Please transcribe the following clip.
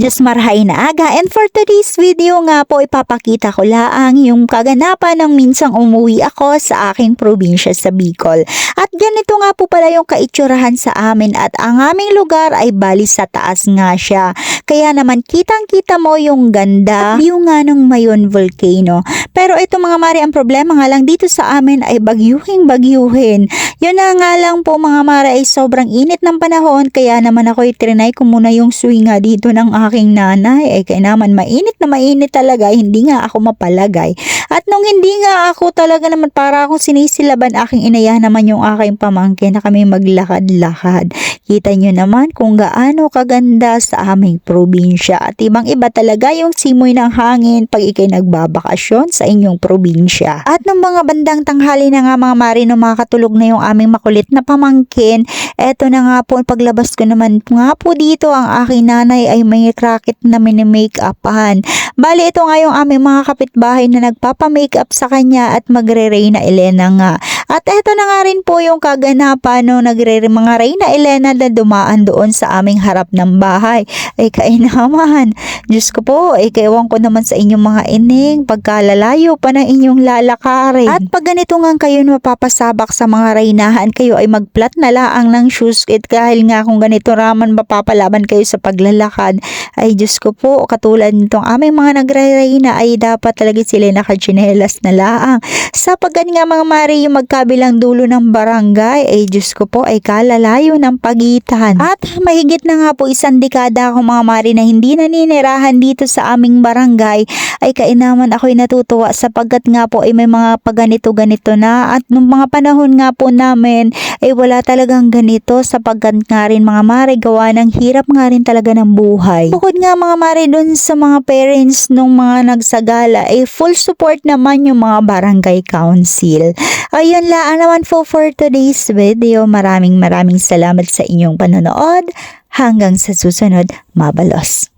Diyos marhay na aga and for today's video nga po ipapakita ko laang yung kaganapan ng minsang umuwi ako sa aking probinsya sa Bicol. At ganito nga po pala yung kaitsurahan sa amin at ang aming lugar ay bali sa taas nga siya. Kaya naman kitang kita mo yung ganda view nga ng Mayon Volcano. Pero ito mga mare ang problema nga lang dito sa amin ay bagyuhing bagyuhin. Yun na nga lang po mga mare ay sobrang init ng panahon kaya naman ako itrinay ko muna yung swing nga dito ng aking nanay. Ay kaya naman mainit na mainit talaga hindi nga ako mapalagay. At nung hindi nga ako talaga naman para akong sinisilaban aking inaya naman yung aking pamangkin na kami maglakad-lakad. Kita nyo naman kung gaano kaganda sa aming probinsya at ibang iba talaga yung simoy ng hangin pag ikay nagbabakasyon sa inyong probinsya. At nung mga bandang tanghali na nga mga marino makatulog na yung aming makulit na pamangkin, eto na nga po paglabas ko naman nga po dito ang aking nanay ay may racket na mini-make-upan. Bali ito nga yung aming mga kapitbahay na nagpapa-makeup sa kanya at magre-Reyna Elena nga. At eto na nga rin po yung kaganapan no nagre mga Reyna Elena na dumaan doon sa aming harap ng bahay. Ay kay naman. Diyos ko po, ay kaiwan ko naman sa inyong mga ining pagkalalayo pa ng inyong lalakarin. At pag ganito nga kayo mapapasabak sa mga Reynahan, kayo ay magplat na laang ng shoes kit dahil nga kung ganito raman mapapalaban kayo sa paglalakad. Ay Diyos ko po, katulad nitong aming mga nagre-Reyna ay dapat talaga sila nakachinelas na laang. Sa paggan nga mga mari yung magkabilang dulo ng barangay, ay Diyos ko po ay kalalayo ng pagitan. At mahigit na nga po isang dekada ako mga mari na hindi naninirahan dito sa aming barangay, ay kainaman ako'y natutuwa sapagkat nga po ay may mga paganito-ganito na at nung mga panahon nga po namin ay wala talagang ganito sapagkat nga rin mga mari gawa ng hirap nga rin talaga ng buhay. Bukod nga mga mari dun sa mga parents nung mga nagsagala ay full support naman yung mga barangay council. Ayun lang naman po for today's video. Maraming maraming salamat sa inyong panonood. Hanggang sa susunod, mabalos.